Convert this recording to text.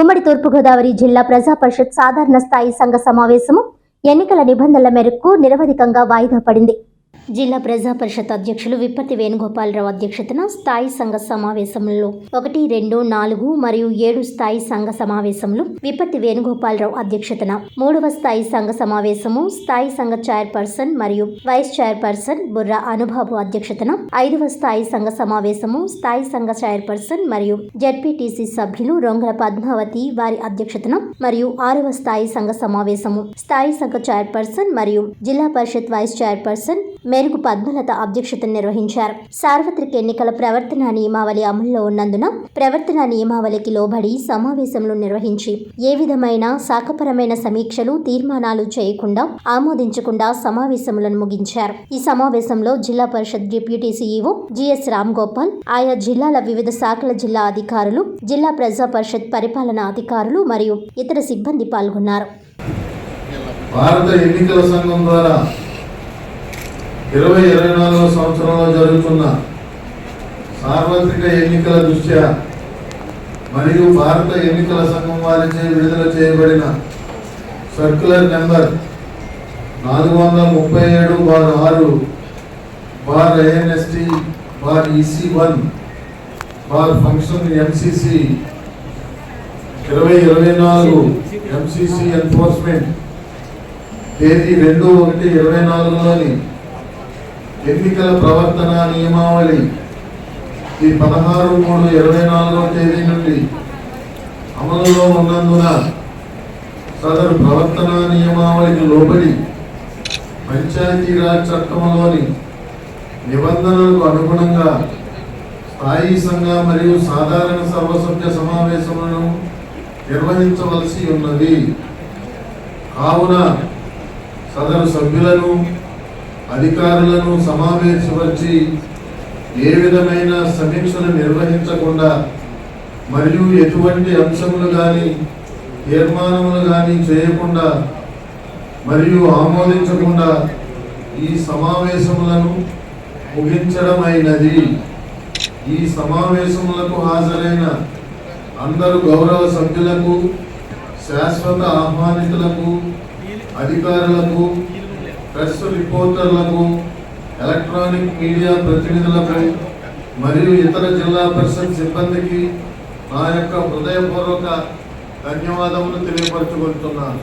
ఉమ్మడి తూర్పుగోదావరి జిల్లా ప్రజా పరిషత్ సాధారణ స్థాయి సంఘ సమావేశము ఎన్నికల నిబంధనల మేరకు నిరవధికంగా వాయిదా పడింది. జిల్లా ప్రజా పరిషత్ అధ్యక్షులు విప్పతి వేణుగోపాలరావు అధ్యక్షతన స్థాయి సంఘ సమావేశంలో ఒకటి రెండు నాలుగు మరియు ఏడు స్థాయి సంఘ సమావేశంలో విప్పతి వేణుగోపాలరావు అధ్యక్షతన మూడవ స్థాయి సంఘ సమావేశము స్థాయి సంఘ చైర్పర్సన్ మరియు వైస్ చైర్పర్సన్ బుర్రా అనుబాబు అధ్యక్షతన ఐదవ స్థాయి సంఘ సమావేశము స్థాయి సంఘ చైర్పర్సన్ మరియు జడ్పీటీసీ సభ్యులు రొంగల పద్మావతి వారి అధ్యక్షతన మరియు ఆరవ స్థాయి సంఘ సమావేశము స్థాయి సంఘ చైర్పర్సన్ మరియు జిల్లా పరిషత్ వైస్ చైర్పర్సన్ మేరకు పద్మలత అధ్యక్షతను నిర్వహించారు. సార్వత్రిక ఎన్నికల ప్రవర్తన నియమావళి అమల్లో ఉన్నందున ప్రవర్తన నియమావళికి లోబడి సమావేశంలో నిర్వహించి ఏ విధమైన శాఖపరమైన సమీక్షలు తీర్మానాలు చేయకుండా ఆమోదించకుండా సమావేశములను ముగించారు. ఈ సమావేశంలో zilla parishad deputy CEO GS Ram Gopal ఆయా జిల్లాల వివిధ శాఖల జిల్లా అధికారులు జిల్లా ప్రజా పరిషత్ పరిపాలనా అధికారులు మరియు ఇతర సిబ్బంది పాల్గొన్నారు. భారత ఎన్నికల సంఘం ద్వారా ఇరవై ఇరవై నాలుగవ సంవత్సరంలో జరుగుతున్న సార్వత్రిక ఎన్నికల దృష్ట్యా మరియు భారత ఎన్నికల సంఘం వారిచే విడుదల చేయబడిన సర్క్యులర్ నెంబర్ నాలుగు వందల ముప్పై ఏడు బార్ ఆరు bar ANST bar EC one bar function MCC ఇరవై ఇరవై నాలుగు ఎంసిసి ఎన్ఫోర్స్మెంట్ తేదీ రెండు ఒకటి ఇరవై నాలుగులోని ఎన్నికల ప్రవర్తన నియమావళి ఈ పదహారు మూడు ఇరవై నాలుగవ తేదీ నుండి అమలులో ఉన్నందున సదరు ప్రవర్తన నియమావళికి లోబడి పంచాయతీరాజ్ చట్టంలోని నిబంధనలకు అనుగుణంగా స్థాయి సంఘ మరియు సాధారణ సర్వసభ్య సమావేశములను నిర్వహించవలసి ఉన్నది. కావున సదరు సభ్యులను అధికారులను సమావేశపరిచి ఏ విధమైన సమీక్షలు నిర్వహించకుండా మరియు ఎటువంటి అంశములు కానీ తీర్మానములు కానీ చేయకుండా మరియు ఆమోదించకుండా ఈ సమావేశములను ముగించడమైనది. ఈ సమావేశములకు హాజరైన అందరు గౌరవ సభ్యులకు శాశ్వత ఆహ్వానితులకు అధికారులకు ప్రెస్ రిపోర్టర్లకు ఎలక్ట్రానిక్ మీడియా ప్రతినిధులకు మరియు ఇతర జిల్లా పరిషత్ సిబ్బందికి నా యొక్క హృదయపూర్వక ధన్యవాదములు తెలియపరచుకుంటున్నాను.